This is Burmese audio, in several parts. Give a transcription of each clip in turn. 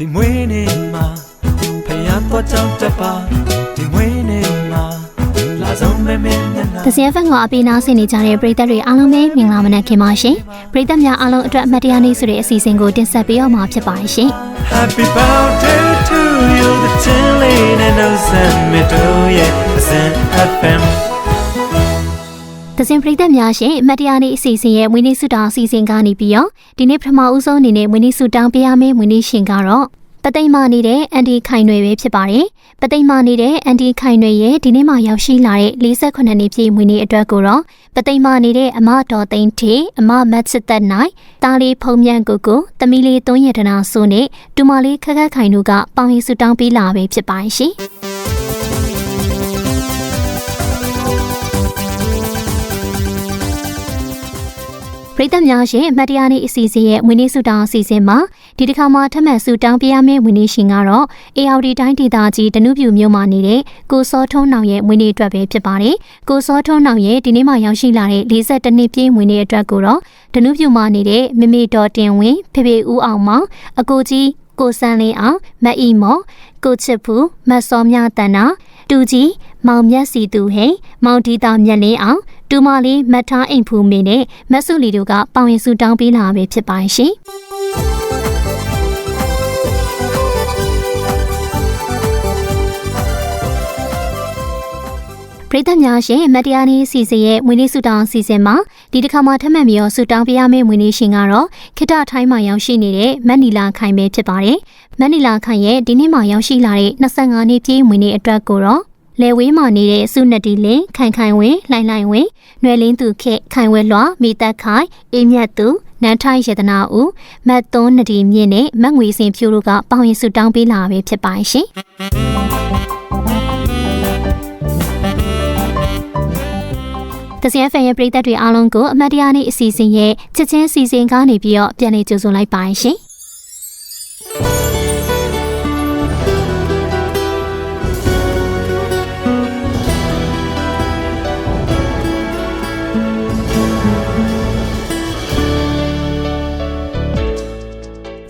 ဒီမွေးနေ့မှာဖယားတော့ကြောက်တပါဒီမွေးနေ့မှာလာဆုံးမဲမဲနဲ့ The CFN ကအပေးနာဆင်နေကြတဲ့ပရိသတ်တွေအားလုံးပဲမင်္ဂလာမနက်ခင်ပါရှင်။ပရိသတ်များအားလုံးအတွက်အမှတ်တရနေ့ဆိုတဲ့အစီအစဉ်ကိုတင်ဆက်ပေးတော့မှာဖြစ်ပါတယ်ရှင် Happy birthday to you the chilling and no send me to yeah send FM တစင်ပရိသတ်များရှင်အမှတ်တရနေ့အစီအစဉ်ရဲ့ဝင်းနေစုတောင်အစီအစဉ်ကနေပြီးတော့ဒီနေ့ပထမဦးဆုံးအနေနဲ့ဝင်းနေစုတောင်ပေးရမယ့်ဝင်းနေရှင်ကတော့ပသိမ်မာနေတဲ့အန်တီခိုင်ရွယ်ပဲဖြစ်ပါတယ်ပသိမ်မာနေတဲ့အန်တီခိုင်ရွယ်ရဲ့ဒီနေ့မှရောက်ရှိလာတဲ့48နှစ်ပြည့်မွေးနေ့အတွက်ကိုတော့ပသိမ်မာနေတဲ့အမတော်သိန်းထေအမမတ်စစ်သက်နိုင်တားလေးဖုံမြန်ကိုကိုတမီလေးသွန်းရတနာဆိုနဲ့တူမလေးခက်ခက်ခိုင်တို့ကပေါင်ရည်စုတောင်းပေးလာပဲဖြစ်ပါတယ်ရှင် ပရိသတ်များရှင်အမှတ်တရနေ့အစီအစဉ်ရဲ့ဝင်းနေစုတောင်းအစီအစဉ်မှာဒီတစ်ခါမှထပ်မံစုတောင်းပေးရမယ့်ဝင်းနေရှင်ကတော့ ARD တိုင်းဒေသကြီးဒနုပြူမြို့မှာနေတဲ့ကိုစောထုံးနောင်ရဲ့ဝင်းနေအတွက်ပဲဖြစ်ပါတယ်။ကိုစောထုံးနောင်ရဲ့ဒီနေ့မှရောက်ရှိလာတဲ့42နှစ်ပြည့်ဝင်းနေအတွက်ကိုတော့ဒနုပြူမှာနေတဲ့မမေတော်တင်ဝင်းဖေဖေဦးအောင်မောင်အကိုကြီးကိုစန်းလင်းအောင်မတ်အီမော်ကိုချစ်ဖူမတ်စောမြတန်နာတူကြီးမောင်မြတ်စီသူဟိန်မောင်ဒီတာမြက်လင်းအောင် တူမလေးမတ်ထားအိမ်ဖူမင်းနဲ့မတ်စုလီတို့ကပေါင်ရင်စုတောင်းပေးလာပဲဖြစ်ပါရှင်ပရိသတ်များရှင်မတရားနေစီစဉ်ရဲ့မွေးနေ့ဆုတောင်းစီစဉ်မှာဒီတစ်ခါမှထပ်မံပြီးတော့ဆုတောင်းပေးရမယ့်မွေးနေ့ရှင်ကတော့ခိတထိုင်းမှာရောက်ရှိနေတဲ့မတ်နီလာခိုင်ပဲဖြစ်ပါတယ်။မတ်နီလာခိုင်ရဲ့ဒီနေ့မှရောက်ရှိလာတဲ့25နှစ်ပြည့်မွေးနေ့အတွက်ကိုတော့ လေဝေးမှာနေတဲ့စုနတီလင်းခိုင်ခိုင်ဝင်းလှိုင်လှိုင်ဝင်းနွယ်လင်းသူခေခိုင်ဝဲလွှာမိသက်ခိုင်အေးမြတ်သူနန်းထိုင်းရတနာဦးမတ်သွန်းနဒီမြင့်နဲ့မတ်ငွေစင်ဖြိုးတို့ကပေါင်ရင်ဆုတောင်းပေးလာပဲဖြစ်ပါရှင်။တစရဖန်ရဲ့ပရိသတ်တွေအားလုံးကိုအမတ်တရားနေ့အစီအစဉ်ရဲ့ချစ်ချင်းအစီအစဉ်ကနေပြီးတော့ပြန်လည်ကြိုဆိုလိုက်ပါရှင်။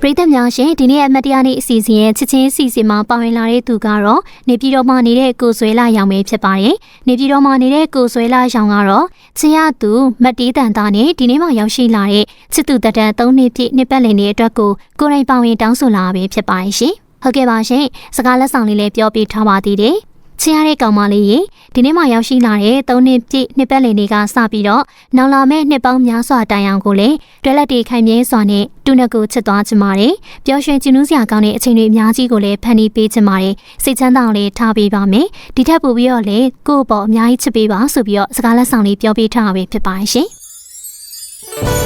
ပရိသတ်များရှင်ဒီနေ့အမတ်တရားနေ့အစီအစဉ်ရဲ့ချစ်ချင်းအစီအစဉ်မှာပါဝင်လာတဲ့သူကတော့နေပြည်တော်မှာနေတဲ့ကိုဆွဲလာရောင်ပဲဖြစ်ပါတယ်။နေပြည်တော်မှာနေတဲ့ကိုဆွဲလာရောင်ကတော့ချင်းရသူမတ်တီးတန်သားနဲ့ဒီနေ့မှရောက်ရှိလာတဲ့ချစ်သူတတန်၃နှစ်ပြည့်နှစ်ပတ်လည်နေ့အတွက်ကိုကိုယ်တိုင်ပါဝင်တောင်းဆိုလာပဲဖြစ်ပါတယ်ရှင်။ဟုတ်ကဲ့ပါရှင်။စကားလက်ဆောင်လေးလည်းပြောပြထားပါသေးတယ်။ ချင်းရတဲ့ကောင်မလေးရေဒီနေ့မှရောက်ရှိလာတဲ့၃နှစ်ပြည့်နှစ်ပတ်လည်နေ့ကစပြီးတော့နောက်လာမဲ့နှစ်ပေါင်းများစွာတိုင်အောင်ကိုလည်းတွဲလက်တီခိုင်မြဲစွာနဲ့တူနကိုချစ်သွားချင်ပါတယ်။ပျော်ရွှင်ကျဉ်းနှူးစရာကောင်းတဲ့အချိန်တွေအများကြီးကိုလည်းဖန်တီးပေးချင်ပါတယ်။စိတ်ချမ်းသာအောင်လည်းထားပေးပါမယ်။ဒီထက်ပိုပြီးတော့လည်းကိုယ့်အပေါ်အများကြီးချစ်ပေးပါဆိုပြီးတော့စကားလက်ဆောင်လေးပြောပေးထားတာပဲဖြစ်ပါရှင်။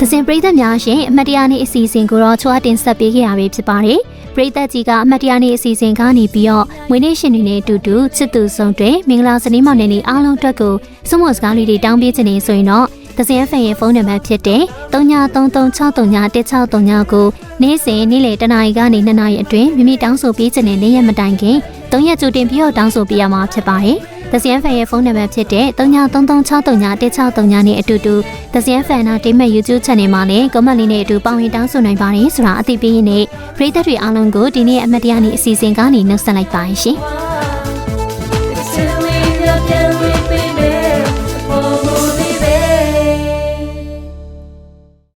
ဒဇင်ပရိသတ်များရှင်အမတ်တရားနေ့အစီအစဉ်ကိုတော့ချွာတင်ဆက်ပေးခဲ့ရပြီဖြစ်ပါတယ်။ပရိသတ်ကြီးကအမတ်တရားနေ့အစီအစဉ်ကနေပြီးတော့မွေးနေ့ရှင်တွေနဲ့အတူတူချစ်သူဆုံးတွေမင်္ဂလာစနေမောင်နေ့နေ့အားလုံးအတွက်ကိုစွန့်မစကားလေးတွေတောင်းပေးခြင်းနေဆိုရင်တော့ဒဇင်ဖန်ရဲ့ဖုန်းနံပါတ်ဖြစ်တဲ့3933633639ကိုနေ့စဉ်နေ့လယ်တနာရီကနေ2နာရီအတွင်းမိမိတောင်းဆိုပေးခြင်းနဲ့နေ့ရက်မတိုင်ခင်3ရက်ကြိုတင်ပြီးတော့တောင်းဆိုပေးရမှာဖြစ်ပါတယ်။ ။သစရန်ဖန်ရဲ့ဖုန်းနံပါတ်ဖြစ်တဲ့3933639163နဲ့အတူတူသစရန်ဖန်နာဒိမက် YouTube Channel မှာလည်း comment လေးနဲ့အတူပါဝင်တောင်းဆိုနိုင်ပါတယ်ဆိုတာအသိပေးရင်းနဲ့ပရိသတ်တွေအားလုံးကိုဒီနေ့အမတ်တရားနေ့အစီအစဉ်ကနေနှုတ်ဆက်လိုက်ပါရှင်။